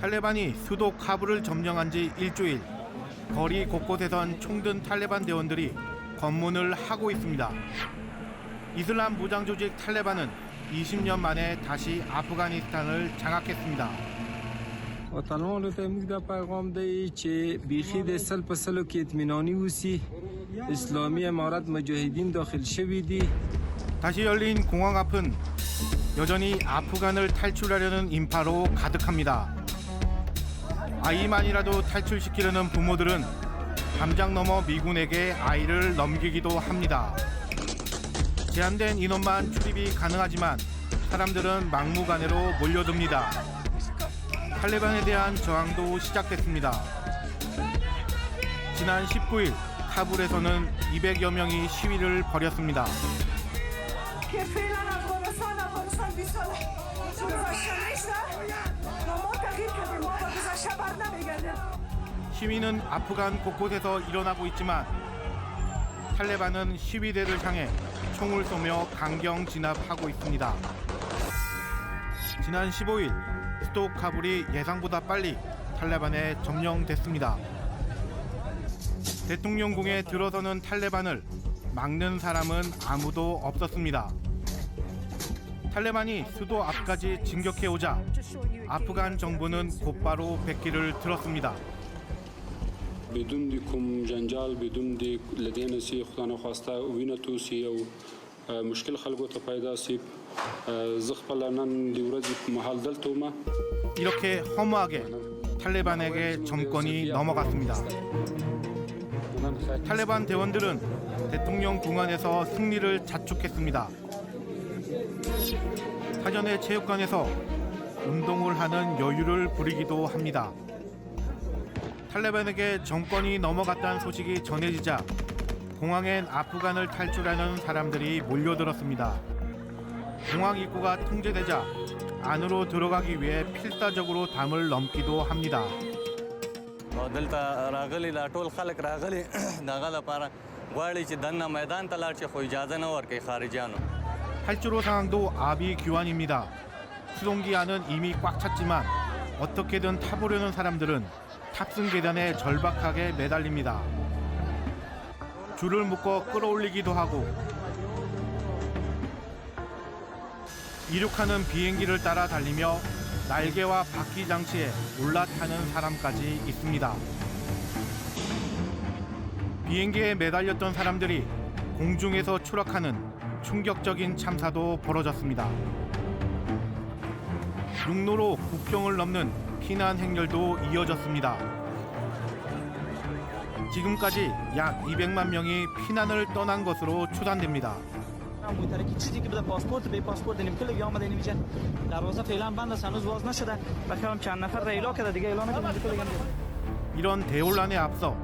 탈레반이 수도 카불을 점령한 지 일주일. 거리 곳곳에선 총든 탈레반 대원들이 검문을 하고 있습니다. 이슬람 무장 조직 탈레반은 20년 만에 다시 아프가니스탄을 장악했습니다. وطنوالو ته موږ دا پیغام دی چې بیخي د سل په سلو کې اطمیناني وسی اسلامي امارت مجاهدین داخل شوي دي 다시 열린 공항 앞은 여전히 아프간을 탈출하려는 인파로 가득합니다. 아이만이라도 탈출시키려는 부모들은 담장 넘어 미군에게 아이를 넘기기도 합니다. 제한된 인원만 출입이 가능하지만 사람들은 막무가내로 몰려듭니다. 탈레반에 대한 저항도 시작됐습니다. 지난 19일 카불에서는 200여 명이 시위를 벌였습니다. 시위는 아프간 곳곳에서 일어나고 있지만 탈레반은 시위대를 향해 총을 쏘며 강경 진압하고 있습니다. 지난 15일 수도 카불이 예상보다 빨리 탈레반에 점령됐습니다. 대통령궁에 들어서는 탈레반을 막는 사람은 아무도 없었습니다. 탈레반이 수도 앞까지 진격해 오자 아프간 정부는 곧바로 백기를 들었습니다. بدون دی کوم جنجال بدون دی لدین سی خدا نخواسته وینه توسی او اه، مشکل خلکو ته پیدا سی اه، زه خپل نن دی ورځې په محل دلته وم 이렇게 허무하게 탈레반에게 정권이 넘어갔습니다. 탈레반 대원들은 대통령 궁안에서 승리를 자축했습니다. 사전에 체육관에서 운동을 하는 여유를 부리기도 합니다. 탈레반에게 정권이 넘어갔다는 소식이 전해지자 공항엔 아프간을 탈출하는 사람들이 몰려들었습니다. 공항 입구가 통제되자 안으로 들어가기 위해 필사적으로 담을 넘기도 합니다. او دلته راغلي دا ټول خلک راغلي دغه لپاره غواړي چې دننه میدان ته لاړ شي خو اجازه نه ورکوي خارجیانو 활주로 상황도 아비규환입니다. 수송기 안은 이미 꽉 찼지만 어떻게든 타보려는 사람들은 탑승 계단에 절박하게 매달립니다. 줄을 묶어 끌어올리기도 하고 이륙하는 비행기를 따라 달리며 날개와 바퀴 장치에 올라타는 사람까지 있습니다. 비행기에 매달렸던 사람들이 공중에서 추락하는 충격적인 참사도 벌어졌습니다. 육로로 국경을 넘는 피난 행렬도 이어졌습니다. 지금까지 약 200만 명이 피난을 떠난 것으로 추산됩니다. 이런 대혼란에 앞서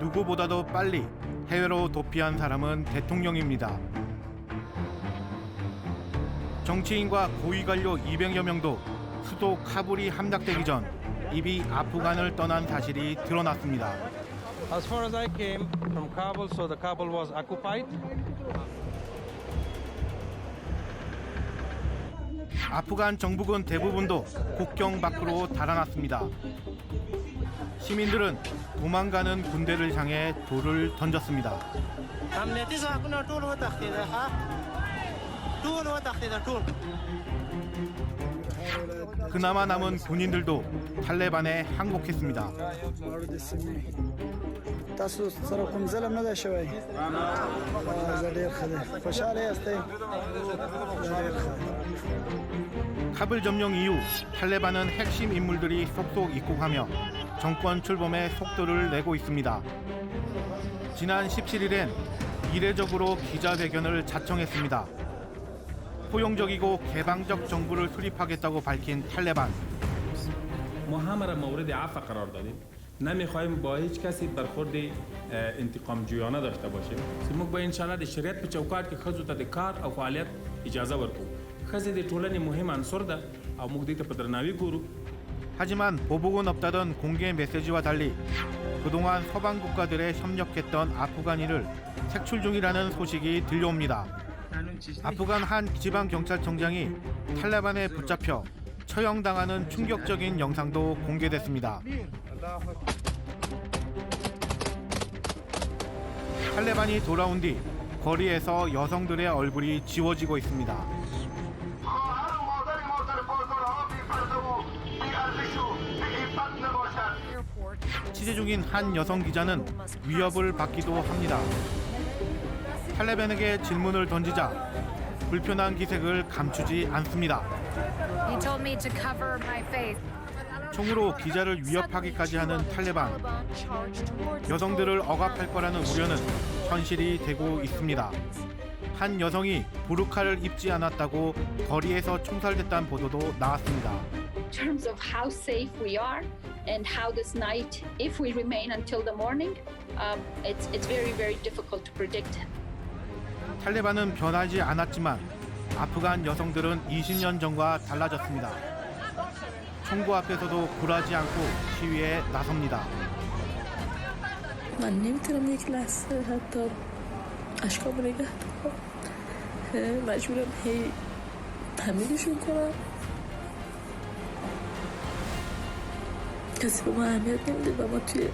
누구보다도 빨리 해외로 도피한 사람은 대통령입니다. 정치인과 고위 관료 200여 명도 수도 카불이 함락되기 전 이미 아프간을 떠난 사실이 드러났습니다. As far as I came from Kabul, so the Kabul was occupied. 아프간 정부군 대부분도 국경 밖으로 달아났습니다. 시민들은 도망가는 군대를 향해 돌을 던졌습니다. 그나마 남은 군인들도 탈레반에 항복했습니다. تاسو سره کوم ظلم نه دی شوی زه ډیر ښه دی خوشاله یاستئ زه ډیر ښه 카불 점령 이후 탈레반은 핵심 인물들이 속속 입국하며 정권 출범에 속도를 내고 있습니다. 지난 17일엔 이례적으로 기자회견을 자청했습니다. 포용적이고 개방적 정부를 수립하겠다고 밝힌 탈레반. ما همه را مورد عفو قرار دادیم نمیخواهیم با هیچ کسی برخورد اه، انتقام جویانه داشته باشیم موږ به انشاءالله د شریعت په چوکاټ کې ښځو ته د کار او فعالیت اجازه ورکوو ښځې د ټولنې مهم عنصر ده او موږ دې ته په درناوي ګورو 하지만 보복은 없다던 공개 메시지와 달리 그동안 서방 국가들에 협력했던 아프간인을 색출 중이라는 소식이 들려옵니다. 아프간 한 지방 경찰청장이 탈레반에 붙잡혀 처형당하는 충격적인 영상도 공개됐습니다. 탈레반이 돌아온 뒤 거리에서 여성들의 얼굴이 지워지고 있습니다. 취재 중인 한 여성 기자는 위협을 받기도 합니다. 탈레반에게 질문을 던지자 불편한 기색을 감추지 않습니다. He told me to cover my face. 총으로 기자를 위협하기까지 하는 탈레반. 여성들을 억압할 거라는 우려는 현실이 되고 있습니다. 한 여성이 부르카를 입지 않았다고 거리에서 총살됐다는 보도도 나왔습니다. in terms of how safe we are and how this night, if we remain until the morning, um, it's, it's very, very difficult to predict. 탈레반은 변하지 않았지만 아프간 여성들은 20년 전과 달라졌습니다. 총구 앞에서도 굴하지 않고 시위에 나섭니다. من نمیتونم یک لحظه حتی اشکام نگه دارم مجبورم هی تمیزشون کنم کسی به ما اهمیت نمیده و ما توی